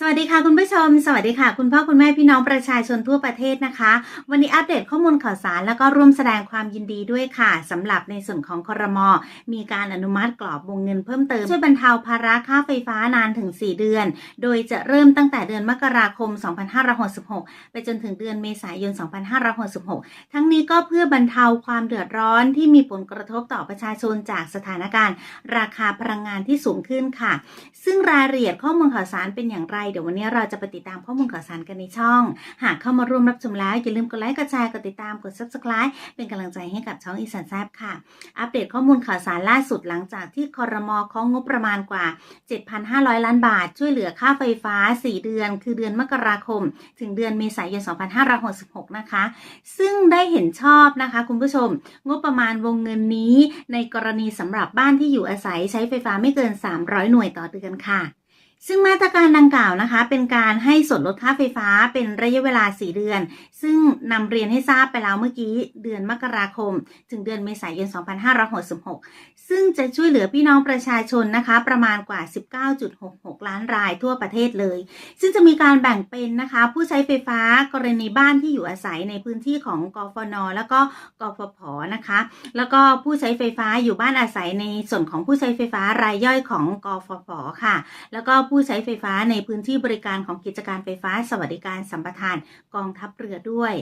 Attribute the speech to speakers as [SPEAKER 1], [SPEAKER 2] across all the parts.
[SPEAKER 1] สวัสดีค่ะคุณผู้ชม สวัสดีค่ะ คุณพ่อคุณแม่พี่น้องประชาชนทั่วประเทศนะคะ วันนี้อัปเดตข้อมูลข่าวสารแล้วก็ร่วมแสดงความยินดีด้วยค่ะสำหรับในส่วนของคอรมอมีการอนุมัติกรอบวงเงินเพิ่มเติม ช่วยบรรเทาภาระค่าไฟฟ้านานถึง 4 เดือน โดยจะเริ่มตั้งแต่เดือนมกราคม 2566 ไปจนถึงเดือนเมษายน 2566 ทั้งนี้ก็เพื่อบรรเทาความเดือดร้อนที่มีผลกระทบต่อประชาชนจากสถานการณ์ ราคาพลังงานที่สูงขึ้นค่ะ ซึ่งรายละเอียดข้อมูลข่าวสารเป็นอย่างไรเดี๋ยววันนี้เราจะไปติดตามข้อมูลข่าวสารกันในช่อง หากเข้ามาร่วมรับชมแล้ว อย่าลืมกดไลค์กดแชร์กดติดตามกด subscribe เป็นกำลังใจให้กับช่องอีสานแซบค่ะ อัปเดตข้อมูลข่าวสารล่าสุดหลังจากที่คอรมอของงบประมาณกว่า 7,500 ล้านบาท ช่วยเหลือค่าไฟฟ้า 4 เดือน คือเดือนมกราคม ถึงเดือนเมษายน 2566 นะคะ ซึ่งได้เห็นชอบนะคะคุณผู้ชม งบประมาณวงเงินนี้ในกรณีสำหรับบ้านที่อยู่อาศัยใช้ไฟฟ้าไม่เกิน 300 หน่วยต่อเดือนค่ะซึ่งมาตรการดังกล่าวนะคะ เป็นการให้ส่วนลดค่าไฟฟ้าเป็นระยะเวลา 4 เดือน ซึ่งนำเรียนให้ทราบไปแล้วเมื่อกี้เดือนมกราคม ถึงเดือนเมษายน 2566 ซึ่งจะช่วยเหลือพี่น้องประชาชนนะคะ ประมาณกว่า 19.66 ล้านรายทั่วประเทศเลย ซึ่งจะมีการแบ่งเป็นนะคะ ผู้ใช้ไฟฟ้ากรณีบ้านที่อยู่อาศัยในพื้นที่ของกฟน แล้วก็กฟผนะคะ แล้วก็ผู้ใช้ไฟฟ้าอยู่บ้านอาศัยในส่วนของผู้ใช้ไฟฟ้ารายย่อยของกฟผค่ะ แล้วก็ผู้ใช้ไฟฟ้าในพื้นที่บริการของกิจการไฟฟ้า สวัสดิการสัมปทานกองทัพเรือด้วย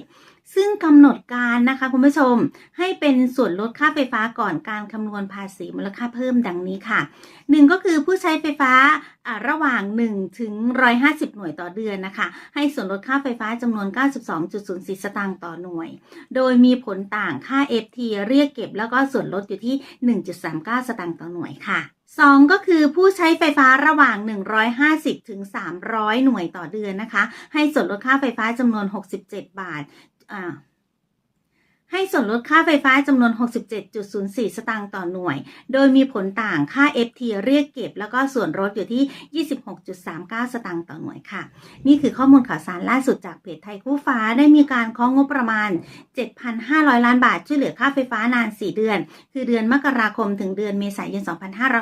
[SPEAKER 1] ซึ่งกำหนดการนะคะคุณผู้ชมให้เป็นส่วนลดค่าไฟฟ้าก่อนการคำนวณภาษีมูลค่าเพิ่มดังนี้ค่ะหนึ่งก็คือผู้ใช้ไฟฟ้าอ่าระหว่าง 1 ถึง 150 หน่วยต่อเดือนนะคะ ให้ส่วนลดค่าไฟฟ้าจำนวน 92.04 สตางค์ต่อหน่วย โดยมีผลต่างค่า FT เรียกเก็บแล้วก็ส่วนลดอยู่ที่ 1.39 สตางค์ต่อหน่วยค่ะ 2 ก็คือผู้ใช้ไฟฟ้าระหว่าง 150 ถึง 300 หน่วยต่อเดือนนะคะ ให้ส่วนลดค่าไฟฟ้าจำนวน 67 บาทอ่า ให้ส่วนลดค่าไฟฟ้าจำนวน 67.04 สตางค์ต่อหน่วย โดยมีผลต่างค่า FT เรียกเก็บ แล้วก็ส่วนลดอยู่ที่ 26.39 สตางค์ต่อหน่วยค่ะ นี่คือข้อมูลข่าวสารล่าสุดจากเพจไทยคู่ฟ้าได้มีการของงบประมาณ 7,500 ล้านบาท ช่วยเหลือค่าไฟฟ้านาน 4 เดือน คือเดือนมกราคมถึงเดือนเมษายน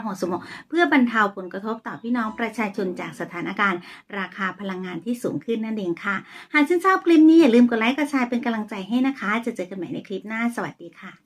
[SPEAKER 1] 2566 เพื่อบรรเทาผลกระทบต่อพี่น้องประชาชนจากสถานการณ์ ราคาพลังงานที่สูงขึ้นนั่นเองค่ะ หากชื่นชอบคลิปนี้อย่าลืมกดไลค์กดแชร์เป็นกำลังใจให้นะคะ จะเจอกันใหม่ในคลิปหน้าสวัสดีค่ะ